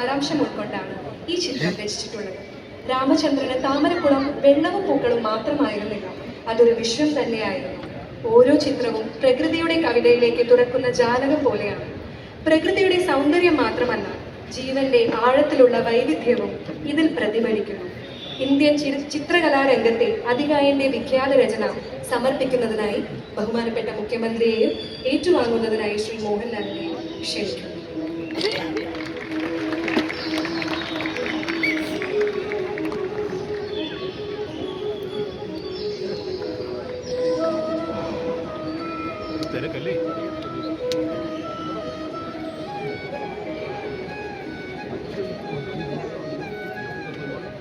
സാരാംശം ഉൾക്കൊണ്ടാണ് ഈ ചിത്രം രചിച്ചിട്ടുള്ളത്. രാമചന്ദ്രന് താമരക്കുളം വെള്ളവും പൂക്കളും മാത്രമായിരുന്നില്ല. അതൊരു വിശ്വം തന്നെയായിരുന്നു. ഓരോ ചിത്രവും പ്രകൃതിയുടെ കവിതയിലേക്ക് തുറക്കുന്ന ജാലകം പോലെയാണ്. പ്രകൃതിയുടെ സൗന്ദര്യം മാത്രമല്ല ജീവന്റെ ആഴത്തിലുള്ള വൈവിധ്യവും ഇതിൽ പ്രതിഫലിക്കുന്നു. ഇന്ത്യൻ ചിത്രകലാരംഗത്തെ അതികായന്റെ വിഖ്യാത രചന സമർപ്പിക്കുന്നതിനായി ബഹുമാനപ്പെട്ട മുഖ്യമന്ത്രിയെയും ഏറ്റുവാങ്ങുന്നതിനായി ശ്രീ മോഹൻലാലിനെയും ക്ഷണിക്കുന്നു. തിരക്കല്ലേ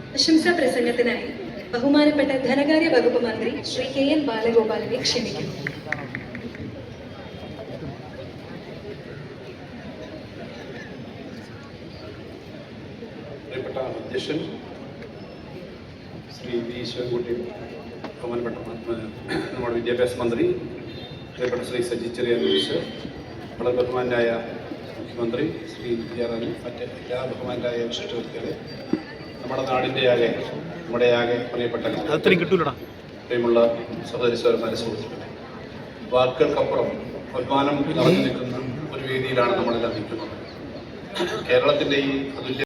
പ്രശംസാ പ്രസംഗത്തിനായി ബഹുമാനപ്പെട്ട ധനകാര്യ വകുപ്പ് മന്ത്രി ശ്രീ കെ എൻ ബാലഗോപാലിനെ ക്ഷണിക്കുന്നു പ്രിയപ്പെട്ട അധ്യക്ഷൻ ശ്രീ വി ശിവൻകുട്ടി ബഹുമാനപ്പെട്ട മ- നമ്മുടെ വിദ്യാഭ്യാസ മന്ത്രി പ്രിയപ്പെട്ട ശ്രീ സജി ചെറിയ മിനിസ്റ്റർ വളരെ ബഹുമാനായ മുഖ്യമന്ത്രി ശ്രീ വിദ്യാറാണി മറ്റ് എല്ലാ ബഹുമാനായ വിശിഷ്ട വ്യക്തികളെ നമ്മുടെ നാടിന്റെ ആകെ നമ്മുടെ ആകെ പ്രിയപ്പെട്ട കിട്ടൂലടാ. പ്രിയമുള്ള സഹോദരി സ്വരന്മാരെ സുഹൃത്തുക്കളെ വാക്കുകൾക്കപ്പുറം അഭിമാനം നിറഞ്ഞു നിൽക്കുന്ന ഒരു വേദിയിലാണ് നമ്മളെല്ലാം നിൽക്കുന്നത്. കേരളത്തിന്റെ ഈ അതുല്യ